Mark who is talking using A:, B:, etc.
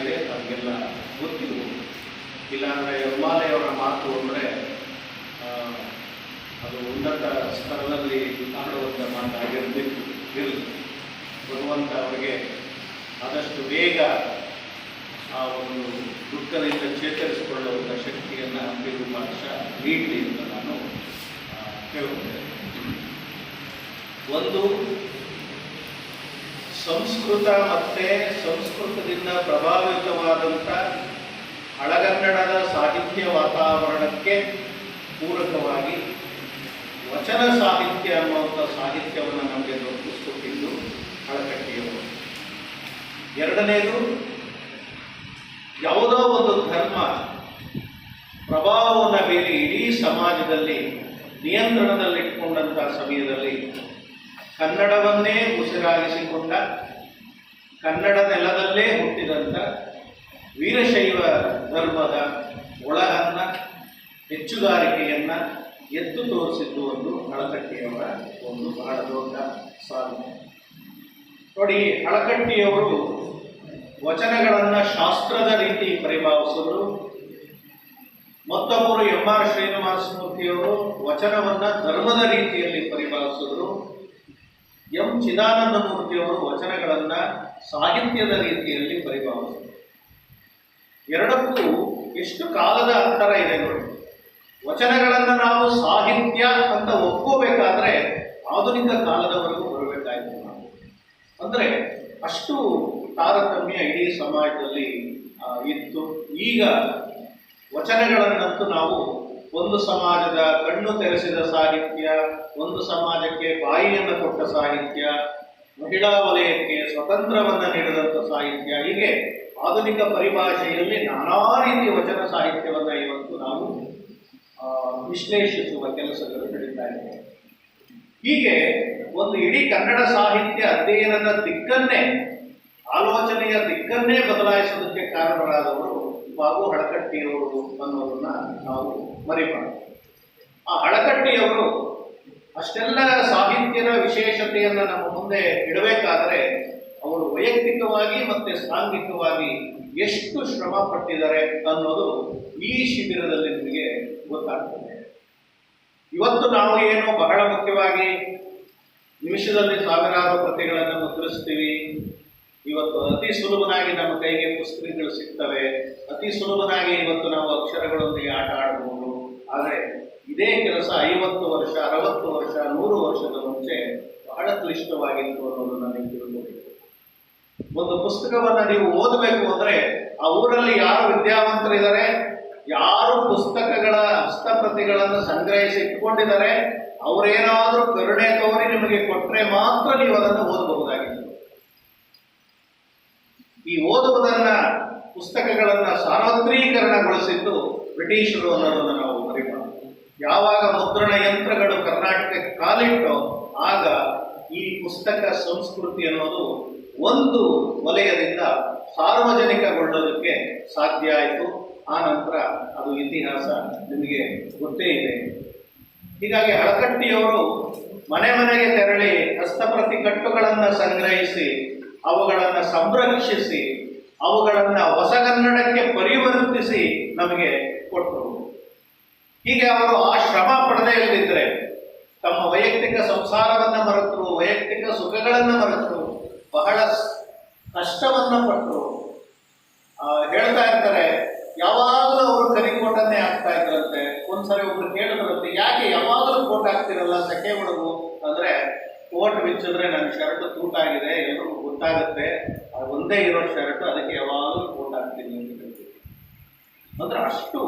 A: ಆಗಿದೆ ನಮಗೆಲ್ಲ ಗೊತ್ತಿರ್ಬೋದು. ಇಲ್ಲಾಂದರೆ ಹಿಮಾಲಯವರ ಮಾತು ಅಂದರೆ ಅದು ಉನ್ನತ ಸ್ತರದಲ್ಲಿ ಆಡುವಂಥ ಮಾತಾಗಿರಬೇಕು ಇರಲಿ. ಭಗವಂತ ಅವರಿಗೆ ಆದಷ್ಟು ಬೇಗ ಆ ಒಂದು ದುಃಖದಿಂದ ಚೇತರಿಸಿಕೊಳ್ಳುವಂಥ ಶಕ್ತಿಯನ್ನು ಅಂಬಿಗೂ ಭಾಷ ನೀಡಲಿ ಅಂತ ನಾನು ಕೇಳುತ್ತೇನೆ ಒಂದು ಸಂಸ್ಕೃತ ಮತ್ತೆ ಸಂಸ್ಕೃತದಿಂದ ಪ್ರಭಾವಿತವಾದಂಥ ಹಳಗನ್ನಡದ ಸಾಹಿತ್ಯ ವಾತಾವರಣಕ್ಕೆ ಪೂರಕವಾಗಿ ವಚನ ಸಾಹಿತ್ಯ ಅನ್ನುವಂಥ ಸಾಹಿತ್ಯವನ್ನು ನಮಗೆ ದೊರಕಿಸಿಕೊಟ್ಟಿದ್ದು ಹಳಕಟ್ಟಿಯವರು ಎರಡನೇದು, ಯಾವುದೋ ಒಂದು ಧರ್ಮ ಪ್ರಭಾವವನ್ನು ಬೀರಿ ಇಡೀ ಸಮಾಜದಲ್ಲಿ ನಿಯಂತ್ರಣದಲ್ಲಿಟ್ಟುಕೊಂಡಂಥ ಸಮಯದಲ್ಲಿ ಕನ್ನಡವನ್ನೇ ಉಸಿರಾಗಿಸಿಕೊಂಡ, ಕನ್ನಡ ನೆಲದಲ್ಲೇ ಹುಟ್ಟಿದಂಥ ವೀರಶೈವ ಧರ್ಮದ ಒಳಹನ್ನ ಹೆಚ್ಚುಗಾರಿಕೆಯನ್ನು ಎತ್ತು ತೋರಿಸಿದ್ದು ಒಂದು ಹಳಕಟ್ಟಿಯವರ ಒಂದು ಬಹಳ ದೊಡ್ಡ ಸಾಧನೆ. ನೋಡಿ ಹಳಕಟ್ಟಿಯವರು ವಚನಗಳನ್ನು ಶಾಸ್ತ್ರದ ರೀತಿ ಪರಿಭಾವಿಸಿದರು ಮತ್ತೊಬ್ಬರು ಎಂ ಆರ್ ಶ್ರೀನಿವಾಸಮೂರ್ತಿಯವರು ವಚನವನ್ನು ವಚನವನ್ನ ಧರ್ಮದ ರೀತಿಯಲ್ಲಿ ಪರಿಭಾವಿಸಿದ್ರು ಎಂ. ಚಿದಾನಂದ ಮೂರ್ತಿಯವರು ವಚನಗಳನ್ನು ಸಾಹಿತ್ಯದ ರೀತಿಯಲ್ಲಿ ಪರಿಭಾವಿಸಿದರು. ಎರಡಕ್ಕೂ ಎಷ್ಟು ಕಾಲದ ಅಂತರ ಇದೆ ನೋಡಿ. ವಚನಗಳನ್ನು ನಾವು ಸಾಹಿತ್ಯ ಅಂತ ಒಪ್ಕೋಬೇಕಾದ್ರೆ ಆಧುನಿಕ ಕಾಲದವರೆಗೂ ಬರಬೇಕಾಯಿತು. ನಾವು ಅಂದರೆ ಅಷ್ಟು ತಾರತಮ್ಯ ಇಡೀ ಸಮಾಜದಲ್ಲಿ ಇತ್ತು. ಈಗ ವಚನಗಳನ್ನಂತೂ ನಾವು ಒಂದು ಸಮಾಜದ ಕಣ್ಣು ತೆರೆಸಿದ ಸಾಹಿತ್ಯ, ಒಂದು ಸಮಾಜಕ್ಕೆ ಬಾಯಿಯನ್ನು ಕೊಟ್ಟ ಸಾಹಿತ್ಯ, ಮಹಿಳಾ ವಲಯಕ್ಕೆ ಸ್ವತಂತ್ರವನ್ನು ನೀಡಿದಂಥ ಸಾಹಿತ್ಯ, ಹೀಗೆ ಆಧುನಿಕ ಪರಿಭಾಷೆಯಲ್ಲಿ ನಾನಾ ರೀತಿಯ ವಚನ ಸಾಹಿತ್ಯವನ್ನು ಇವತ್ತು ನಾವು ವಿಶ್ಲೇಷಿಸುವ ಕೆಲಸಗಳು ನಡೀತಾ ಇದೆ ಹೀಗೆ ಒಂದು ಇಡೀ ಕನ್ನಡ ಸಾಹಿತ್ಯ ಅಧ್ಯಯನದ ದಿಕ್ಕನ್ನೇ, ಆಲೋಚನೆಯ ದಿಕ್ಕನ್ನೇ ಬದಲಾಯಿಸೋದಕ್ಕೆ ಕಾರಣರಾದವರು ಬಾಬು ಹಳಕಟ್ಟಿಯವರು ಅನ್ನೋದನ್ನ ನಾವು ಮರಿಬಾರ್ದು. ಆ ಹಳಕಟ್ಟಿಯವರು ಅಷ್ಟೆಲ್ಲ ಸಾಹಿತ್ಯದ ವಿಶೇಷತೆಯನ್ನು ನಮ್ಮ ಮುಂದೆ ಇಡಬೇಕಾದರೆ ಅವರು ವೈಯಕ್ತಿಕವಾಗಿ ಮತ್ತೆ ಸಾಂಘಿಕವಾಗಿ ಎಷ್ಟು ಶ್ರಮ ಪಟ್ಟಿದ್ದಾರೆ ಅನ್ನೋದು ಈ ಶಿಬಿರದಲ್ಲಿ ನಿಮಗೆ ಗೊತ್ತಾಗ್ತದೆ. ಇವತ್ತು ನಾವು ಏನು ಬಹಳ ಮುಖ್ಯವಾಗಿ ನಿಮಿಷದಲ್ಲಿ ಸಾವಿರಾರು ಪ್ರತಿಗಳನ್ನು ಮುದ್ರಿಸ್ತೀವಿ. ಇವತ್ತು ಅತಿ ಸುಲಭನಾಗಿ ನಮ್ಮ ಕೈಗೆ ಪುಸ್ತಕಗಳು ಸಿಗ್ತವೆ. ಅತಿ ಸುಲಭನಾಗಿ ಇವತ್ತು ನಾವು ಅಕ್ಷರಗಳೊಂದಿಗೆ ಆಟ ಆಡಬಹುದು. ಆದರೆ ಇದೇ ಕೆಲಸ ಐವತ್ತು ವರ್ಷ, ಅರವತ್ತು ವರ್ಷ, ನೂರು ವರ್ಷದ ಮುಂಚೆ ಬಹಳ ಕ್ಲಿಷ್ಟವಾಗಿತ್ತು ಅನ್ನೋದು ನನಗೆ ತಿಳ್ಕೋಬೇಕು ಒಂದು ಪುಸ್ತಕವನ್ನು ನೀವು ಓದಬೇಕು ಅಂದರೆ ಆ ಊರಲ್ಲಿ ಯಾರು ವಿದ್ಯಾವಂತರಿದ್ದಾರೆ, ಯಾರು ಪುಸ್ತಕಗಳ ಹಸ್ತಪ್ರತಿಗಳನ್ನು ಸಂಗ್ರಹಿಸಿ ಇಟ್ಕೊಂಡಿದ್ದಾರೆ, ಅವರೇನಾದರೂ ಕರುಣೆ ತೋರಿ ನಿಮಗೆ ಕೊಟ್ಟರೆ ಮಾತ್ರ ನೀವು ಅದನ್ನು ಓದಬಹುದಾಗಿತ್ತು ಈ ಓದುವುದನ್ನ, ಪುಸ್ತಕಗಳನ್ನ ಸಾರ್ವತ್ರೀಕರಣಗೊಳಿಸಿದ್ದು ಬ್ರಿಟಿಷರು ಅನ್ನೋದನ್ನು ನಾವು ಮರಿಬಾರ್ದು. ಯಾವಾಗ ಮುದ್ರಣ ಯಂತ್ರಗಳು ಕರ್ನಾಟಕಕ್ಕೆ ಕಾಲಿಟ್ಟೋ ಆಗ ಈ ಪುಸ್ತಕ ಸಂಸ್ಕೃತಿ ಅನ್ನೋದು ಒಂದು ವಲಯದಿಂದ ಸಾರ್ವಜನಿಕಗೊಳ್ಳೋದಕ್ಕೆ ಸಾಧ್ಯ ಆಯಿತು. ಆ ನಂತರ ಅದು ಇತಿಹಾಸ ನಿಮಗೆ ಗೊತ್ತೇ ಇದೆ. ಹೀಗಾಗಿ ಹಳಕಟ್ಟಿಯವರು ಮನೆ ಮನೆಗೆ ತೆರಳಿ ಹಸ್ತಪ್ರತಿ ಕಟ್ಟುಗಳನ್ನು ಸಂಗ್ರಹಿಸಿ ಅವುಗಳನ್ನು ಸಂರಕ್ಷಿಸಿ, ಅವುಗಳನ್ನು ಹೊಸಗನ್ನಡಕ್ಕೆ ಪರಿವರ್ತಿಸಿ ನಮಗೆ ಕೊಟ್ಟರು. ಹೀಗೆ ಅವರು ಆ ಶ್ರಮ ಪಡೆದೇ ಇಲ್ಲದಿದ್ದರೆ ತಮ್ಮ ವೈಯಕ್ತಿಕ ಸಂಸಾರವನ್ನು ಮರೆತರು, ವೈಯಕ್ತಿಕ ಸುಖಗಳನ್ನು ಮರೆತರು, ಬಹಳ ಕಷ್ಟವನ್ನು ಪಟ್ಟರು. ಹೇಳ್ತಾ ಇರ್ತಾರೆ, ಯಾವಾಗಲೂ ಅವರು ಕರಿಕೋಟನ್ನೇ ಆಗ್ತಾ ಇದ್ರಂತೆ. ಒಂದ್ಸರಿ ಒಬ್ರು ಕೇಳಿದ್ರಂತೆ ಯಾಕೆ ಯಾವಾಗಲೂ ಕೋಟ್ ಆಗ್ತಿರಲ್ಲ ಸಖೆ ಹುಡುಗು ಅಂದ್ರೆ ಕೋಟ್ ಬಿಚ್ಚಿದ್ರೆ ನನ್ನ ಶರ್ಟ್ ತೂಟ ಆಗಿದೆ ಗೊತ್ತಾಗುತ್ತೆ ಅದು ಒಂದೇ ಇರೋ ಶರ್ಟ್, ಅದಕ್ಕೆ ಯಾವಾಗಲೂ ಕೋಟ್ ಹಾಕ್ತೀನಿ ಅಂತ ಹೇಳ್ತಿದ್ರು. ಅಂದರೆ ಅಷ್ಟು